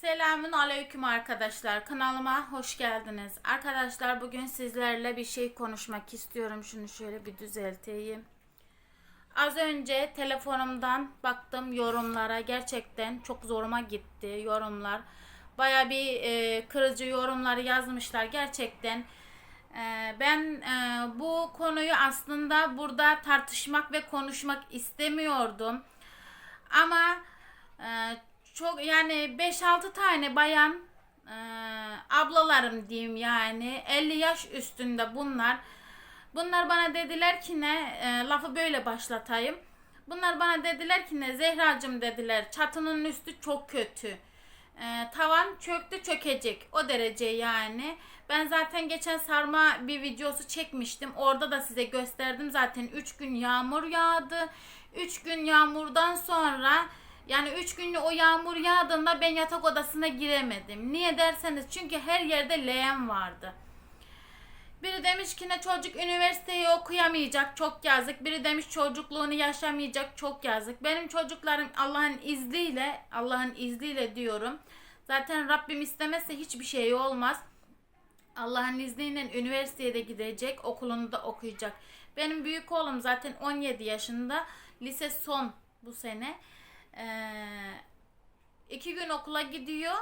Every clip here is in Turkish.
Selamun aleyküm arkadaşlar. Kanalıma hoş geldiniz. Arkadaşlar bugün sizlerle bir şey konuşmak istiyorum. Şunu şöyle bir düzelteyim. Az önce telefonumdan baktım yorumlara. Gerçekten çok zoruma gitti yorumlar. Baya bir e, kırıcı yorumlar yazmışlar. Gerçekten e, ben e, bu konuyu aslında burada tartışmak ve konuşmak istemiyordum. Ama e, çok yani 5-6 tane bayan e, ablalarım diyeyim yani 50 yaş üstünde bunlar. Bunlar bana dediler ki ne e, lafı böyle başlatayım. Bunlar bana dediler ki ne Zehracım dediler çatının üstü çok kötü. E, tavan çöktü çökecek o derece yani. Ben zaten geçen sarma bir videosu çekmiştim. Orada da size gösterdim zaten 3 gün yağmur yağdı. 3 gün yağmurdan sonra yani 3 günlük o yağmur yağdığında ben yatak odasına giremedim. Niye derseniz çünkü her yerde leğen vardı. Biri demiş ki ne çocuk üniversiteyi okuyamayacak çok yazık. Biri demiş çocukluğunu yaşamayacak çok yazık. Benim çocuklarım Allah'ın izniyle Allah'ın izniyle diyorum. Zaten Rabbim istemezse hiçbir şey olmaz. Allah'ın izniyle üniversiteye de gidecek, okulunu da okuyacak. Benim büyük oğlum zaten 17 yaşında, lise son bu sene. Ee, iki gün okula gidiyor.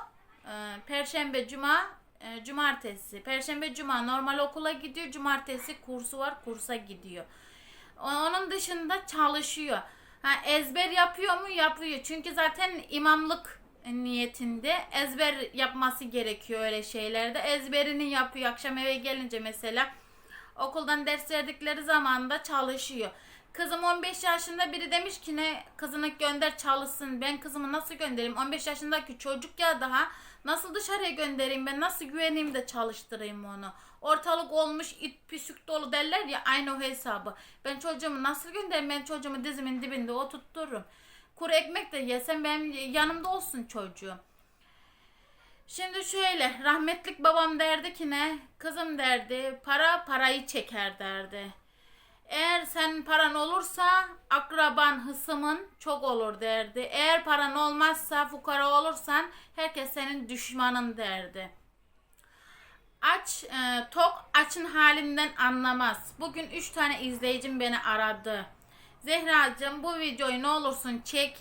Ee, Perşembe, Cuma, e, Cumartesi. Perşembe, Cuma normal okula gidiyor. Cumartesi kursu var, kursa gidiyor. Onun dışında çalışıyor. Ha, ezber yapıyor mu? Yapıyor. Çünkü zaten imamlık niyetinde ezber yapması gerekiyor öyle şeylerde. Ezberini yapıyor. Akşam eve gelince mesela okuldan ders verdikleri zaman da çalışıyor. Kızım 15 yaşında biri demiş ki ne kızını gönder çalışsın. Ben kızımı nasıl göndereyim? 15 yaşındaki çocuk ya daha. Nasıl dışarıya göndereyim ben? Nasıl güveneyim de çalıştırayım onu? Ortalık olmuş it püsük dolu derler ya aynı o hesabı. Ben çocuğumu nasıl göndereyim? Ben çocuğumu dizimin dibinde oturturum. Kuru ekmek de yesem benim yanımda olsun çocuğum. Şimdi şöyle rahmetlik babam derdi ki ne? Kızım derdi para parayı çeker derdi. Eğer senin paran olursa akraban hısımın çok olur derdi. Eğer paran olmazsa fukara olursan herkes senin düşmanın derdi. Aç, e, tok açın halinden anlamaz. Bugün 3 tane izleyicim beni aradı. Zehracığım bu videoyu ne olursun çek.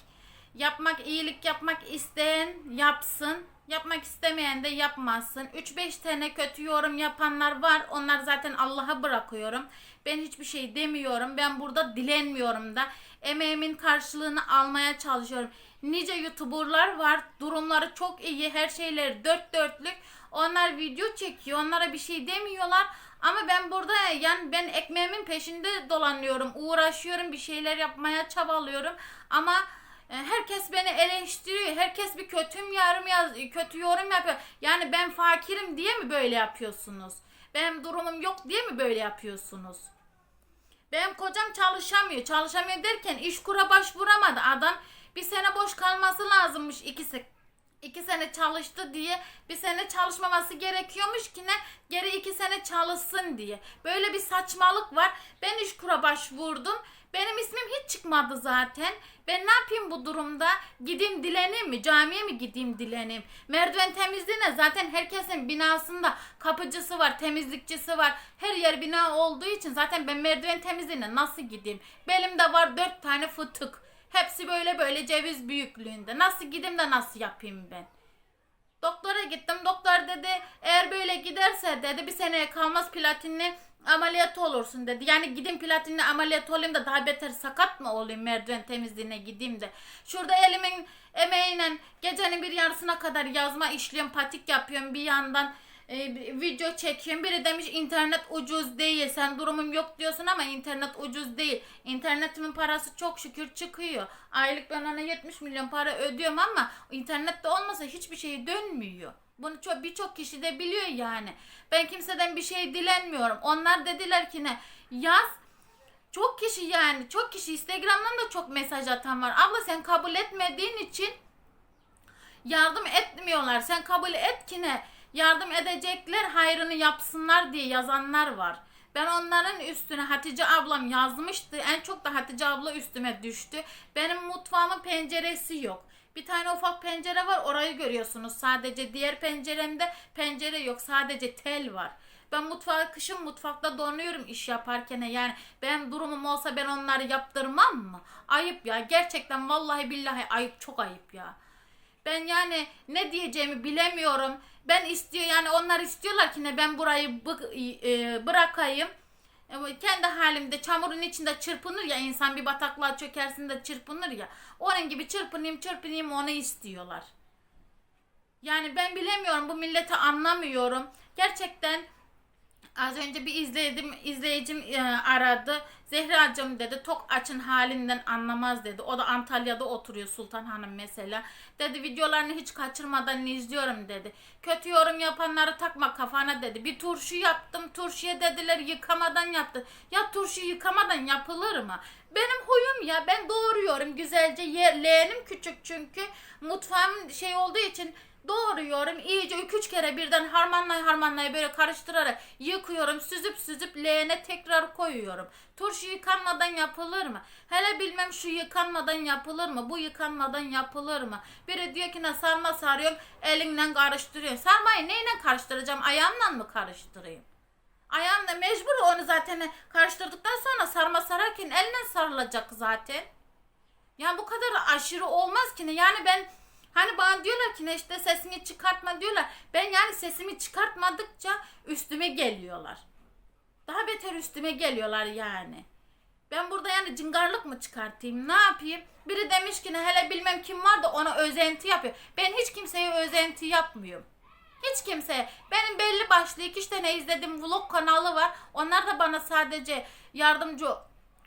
Yapmak, iyilik yapmak isteyen yapsın. Yapmak istemeyen de yapmazsın. 3-5 tane kötü yorum yapanlar var. Onlar zaten Allah'a bırakıyorum. Ben hiçbir şey demiyorum. Ben burada dilenmiyorum da. Emeğimin karşılığını almaya çalışıyorum. Nice YouTuber'lar var. Durumları çok iyi. Her şeyleri dört dörtlük. Onlar video çekiyor. Onlara bir şey demiyorlar. Ama ben burada yani ben ekmeğimin peşinde dolanıyorum. Uğraşıyorum. Bir şeyler yapmaya çabalıyorum. Ama Herkes beni eleştiriyor. Herkes bir kötüm yorum yaz, kötü yorum yapıyor. Yani ben fakirim diye mi böyle yapıyorsunuz? Benim durumum yok diye mi böyle yapıyorsunuz? Benim kocam çalışamıyor. Çalışamıyor derken iş kura başvuramadı. Adam bir sene boş kalması lazımmış ikisi. İki sene çalıştı diye bir sene çalışmaması gerekiyormuş ki ne geri iki sene çalışsın diye. Böyle bir saçmalık var. Ben iş kura başvurdum. Benim ismim hiç çıkmadı zaten. Ben ne yapayım bu durumda? Gideyim dileneyim mi? Camiye mi gideyim dileneyim? Merdiven temizliğine zaten herkesin binasında kapıcısı var, temizlikçisi var. Her yer bina olduğu için zaten ben merdiven temizliğine nasıl gideyim? Belimde var dört tane fıtık. Hepsi böyle böyle ceviz büyüklüğünde. Nasıl gideyim de nasıl yapayım ben? Doktora gittim. Doktor dedi eğer böyle giderse dedi bir seneye kalmaz platinli ameliyat olursun dedi. Yani gideyim platinli ameliyat olayım da daha beter sakat mı olayım merdiven temizliğine gideyim de. Şurada elimin emeğiyle gecenin bir yarısına kadar yazma işliyorum, patik yapıyorum bir yandan e, video çekiyorum. Biri demiş internet ucuz değil. Sen durumum yok diyorsun ama internet ucuz değil. İnternetimin parası çok şükür çıkıyor. Aylık ben ona 70 milyon para ödüyorum ama internette olmasa hiçbir şey dönmüyor. Bunu çok birçok kişi de biliyor yani. Ben kimseden bir şey dilenmiyorum. Onlar dediler ki ne? Yaz çok kişi yani çok kişi Instagram'dan da çok mesaj atan var. Abla sen kabul etmediğin için yardım etmiyorlar. Sen kabul et ki ne? Yardım edecekler hayrını yapsınlar diye yazanlar var. Ben onların üstüne Hatice ablam yazmıştı. En çok da Hatice abla üstüme düştü. Benim mutfağımın penceresi yok. Bir tane ufak pencere var orayı görüyorsunuz. Sadece diğer penceremde pencere yok. Sadece tel var. Ben mutfağa kışın mutfakta donuyorum iş yaparken yani benim durumum olsa ben onları yaptırmam mı? Ayıp ya gerçekten vallahi billahi ayıp çok ayıp ya. Ben yani ne diyeceğimi bilemiyorum. Ben istiyor yani onlar istiyorlar ki ne ben burayı bı- e, bırakayım. E, Kendi halimde çamurun içinde çırpınır ya insan bir bataklığa çökersin de çırpınır ya. Onun gibi çırpınayım çırpınayım onu istiyorlar. Yani ben bilemiyorum bu milleti anlamıyorum. Gerçekten Az önce bir izledim, izleyicim e, aradı. Zehracığım dedi tok açın halinden anlamaz dedi. O da Antalya'da oturuyor Sultan Hanım mesela. Dedi videolarını hiç kaçırmadan izliyorum dedi. Kötü yorum yapanları takma kafana dedi. Bir turşu yaptım turşuya dediler yıkamadan yaptı. Ya turşu yıkamadan yapılır mı? Benim huyum ya ben doğruyorum güzelce yer, leğenim küçük çünkü mutfağım şey olduğu için doğruyorum iyice üç üç kere birden harmanlay harmanlay böyle karıştırarak yıkıyorum süzüp süzüp leğene tekrar koyuyorum. Turşu yıkanmadan yapılır mı? Hele bilmem şu yıkanmadan yapılır mı? Bu yıkanmadan yapılır mı? Biri diyor ki ne sarma sarıyorum elinle karıştırıyorum. Sarmayı neyle karıştıracağım? Ayağımla mı karıştırayım? Ayağımla mecbur onu zaten karıştırdıktan sonra sarma sararken eline sarılacak zaten. Yani bu kadar aşırı olmaz ki ne? Yani ben hani bana diyorlar ki işte sesini çıkartma diyorlar. Ben yani sesimi çıkartmadıkça üstüme geliyorlar. Daha beter üstüme geliyorlar yani. Ben burada yani cıngarlık mı çıkartayım ne yapayım? Biri demiş ki ne hele bilmem kim var da ona özenti yapıyor. Ben hiç kimseye özenti yapmıyorum. Hiç kimseye. Benim belli başlı iki tane izlediğim vlog kanalı var. Onlar da bana sadece yardımcı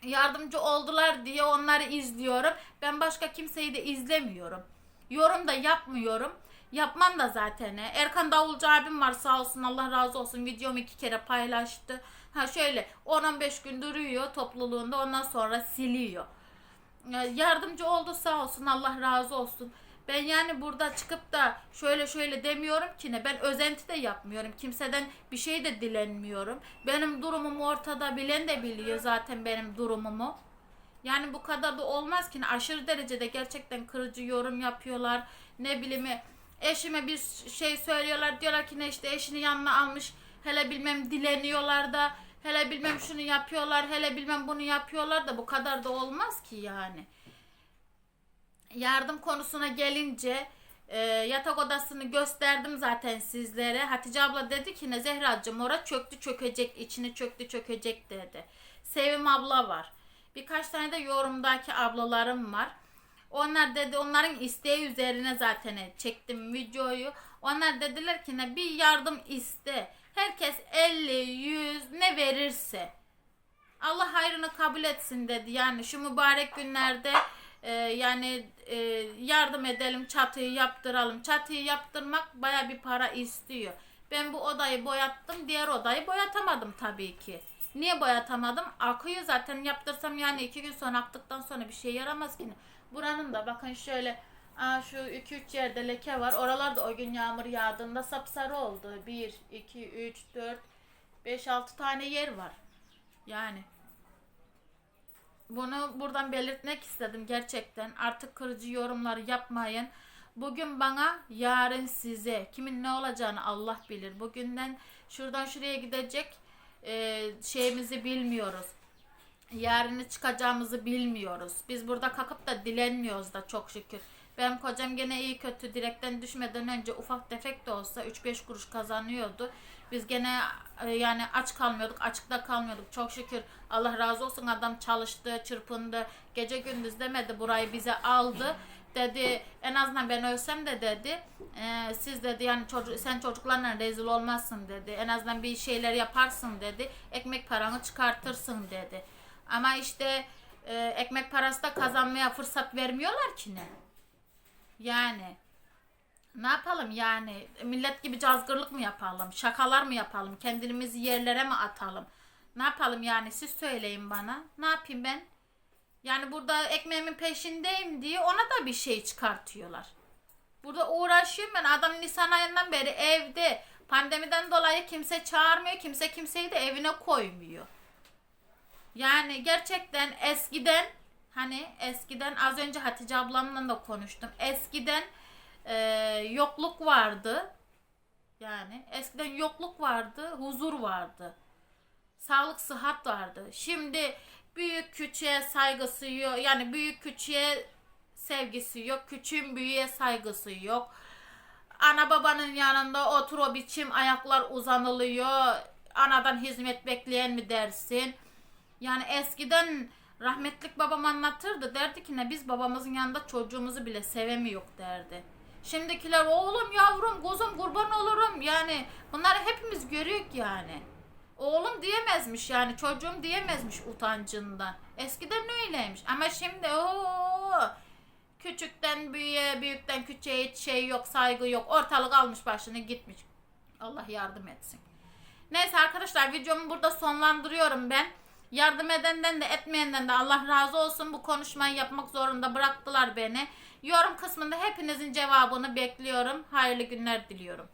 yardımcı oldular diye onları izliyorum. Ben başka kimseyi de izlemiyorum. Yorum da yapmıyorum. Yapmam da zaten. Erkan Davulcu abim var sağ olsun Allah razı olsun. Videomu iki kere paylaştı. Ha şöyle 10-15 gün duruyor topluluğunda ondan sonra siliyor. Ee, Yardımcı oldu sağ olsun Allah razı olsun. Ben yani burada çıkıp da şöyle şöyle demiyorum ki ne ben özenti de yapmıyorum. Kimseden bir şey de dilenmiyorum. Benim durumum ortada bilen de biliyor zaten benim durumumu. Yani bu kadar da olmaz ki aşırı derecede gerçekten kırıcı yorum yapıyorlar. Ne bileyim eşime bir şey söylüyorlar diyorlar ki ne işte eşini yanına almış hele bilmem dileniyorlar da hele bilmem şunu yapıyorlar hele bilmem bunu yapıyorlar da bu kadar da olmaz ki yani yardım konusuna gelince e, yatak odasını gösterdim zaten sizlere. Hatice abla dedi ki ne Zehracığım ora çöktü çökecek içini çöktü çökecek dedi. Sevim abla var. Birkaç tane de yorumdaki ablalarım var. Onlar dedi onların isteği üzerine zaten çektim videoyu. Onlar dediler ki ne bir yardım iste. Herkes 50, 100 ne verirse. Allah hayrını kabul etsin dedi. Yani şu mübarek günlerde e, yani e, yardım edelim çatıyı yaptıralım. Çatıyı yaptırmak baya bir para istiyor. Ben bu odayı boyattım. Diğer odayı boyatamadım tabii ki. Niye boyatamadım? Akıyor zaten yaptırsam yani iki gün sonra aktıktan sonra bir şey yaramaz ki. Buranın da bakın şöyle aa, şu 2-3 yerde leke var. Oralarda o gün yağmur yağdığında sapsarı oldu. 1, 2, 3, 4, 5, 6 tane yer var. Yani bunu buradan belirtmek istedim gerçekten. Artık kırıcı yorumlar yapmayın. Bugün bana, yarın size. Kimin ne olacağını Allah bilir. Bugünden şuradan şuraya gidecek e, şeyimizi bilmiyoruz. Yarını çıkacağımızı bilmiyoruz. Biz burada kalkıp da dilenmiyoruz da çok şükür. Benim kocam gene iyi kötü direkten düşmeden önce ufak tefek de olsa 3-5 kuruş kazanıyordu. Biz gene e, yani aç kalmıyorduk, açıkta kalmıyorduk. Çok şükür Allah razı olsun adam çalıştı, çırpındı. Gece gündüz demedi burayı bize aldı. Dedi en azından ben ölsem de dedi e, siz dedi yani çocuk, sen çocuklarla rezil olmazsın dedi. En azından bir şeyler yaparsın dedi. Ekmek paranı çıkartırsın dedi. Ama işte e, ekmek parası da kazanmaya fırsat vermiyorlar ki ne? Yani ne yapalım yani millet gibi cazgırlık mı yapalım? Şakalar mı yapalım? Kendimizi yerlere mi atalım? Ne yapalım yani siz söyleyin bana. Ne yapayım ben? Yani burada ekmeğimin peşindeyim diye ona da bir şey çıkartıyorlar. Burada uğraşıyorum ben adam Nisan ayından beri evde. Pandemiden dolayı kimse çağırmıyor. Kimse kimseyi de evine koymuyor. Yani gerçekten eskiden Hani eskiden az önce Hatice ablamla da konuştum. Eskiden e, yokluk vardı. Yani eskiden yokluk vardı, huzur vardı. Sağlık, sıhhat vardı. Şimdi büyük küçüğe saygısı yok. Yani büyük küçüğe sevgisi yok. Küçüğün büyüğe saygısı yok. Ana babanın yanında otur o biçim ayaklar uzanılıyor. Anadan hizmet bekleyen mi dersin? Yani eskiden rahmetlik babam anlatırdı. Derdi ki ne biz babamızın yanında çocuğumuzu bile sevemiyor derdi. Şimdikiler oğlum yavrum kuzum kurban olurum yani bunları hepimiz görüyoruz yani. Oğlum diyemezmiş yani çocuğum diyemezmiş utancından. Eskiden öyleymiş ama şimdi o küçükten büyüğe büyükten küçüğe hiç şey yok saygı yok ortalık almış başını gitmiş. Allah yardım etsin. Neyse arkadaşlar videomu burada sonlandırıyorum ben. Yardım edenden de etmeyenden de Allah razı olsun. Bu konuşmayı yapmak zorunda bıraktılar beni. Yorum kısmında hepinizin cevabını bekliyorum. Hayırlı günler diliyorum.